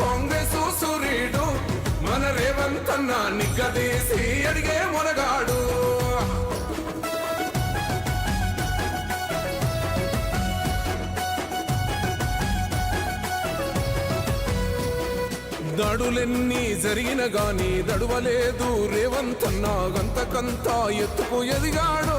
కాంగ్రెస్ సూర్యుడు మన రేవంతన్న నిగ్గదీసి అడిగే మునగాడు. దడులెన్ని జరిగిన గాని దడువలేదు రేవంతన్నా గంతకంతా ఎత్తుకు ఎదిగాడో.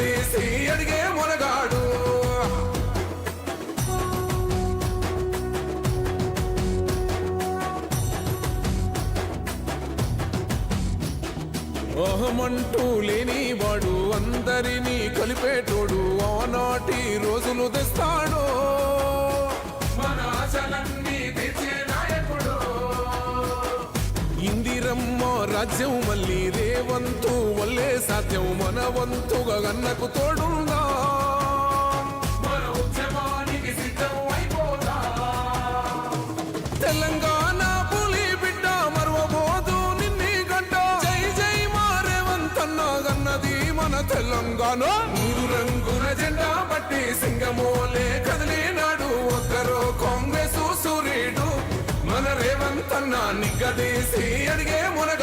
తీసి అడిగే మునగాడు. అహమంటూ లేనివాడు అందరినీ కలిపేటోడు ఆనాటి రోజులు తెస్తాడు. మన ఆశలన్నీ రాజ్యం మళ్ళీ రేవంతు వల్లే సాధ్యం మన వంతుగా గన్నకు తోడుందా? తెలంగాణ పులి బిడ్డ మరవబోదు నిన్ని గంట. జై జై మారేవంతన్న గన్నది మన తెలంగాణ. మూడు రంగుల జెండా పట్టి సింగమోలే కదిలినాడు ఒక్కరో కాంగ్రెస్ సూర్యుడు మన రేవంతన్న నిగ్గదీసి అడిగే మునగ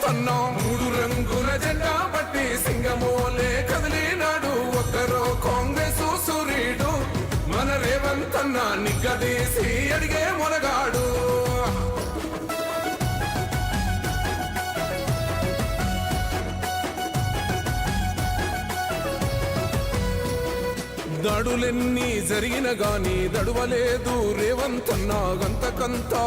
రేవంతన్న మూడు రంగుల జెండా పట్టి సింగమోలే కదిలినాడు. ఒక్కరో కాంగ్రెస్ సూర్యుడు మన రేవంతన్న నిగ్గదీసి అడిగే మొనగాడు దడులెన్ని జరిగిన గాని దడువలేదు రేవంతన్నా గంతకంతా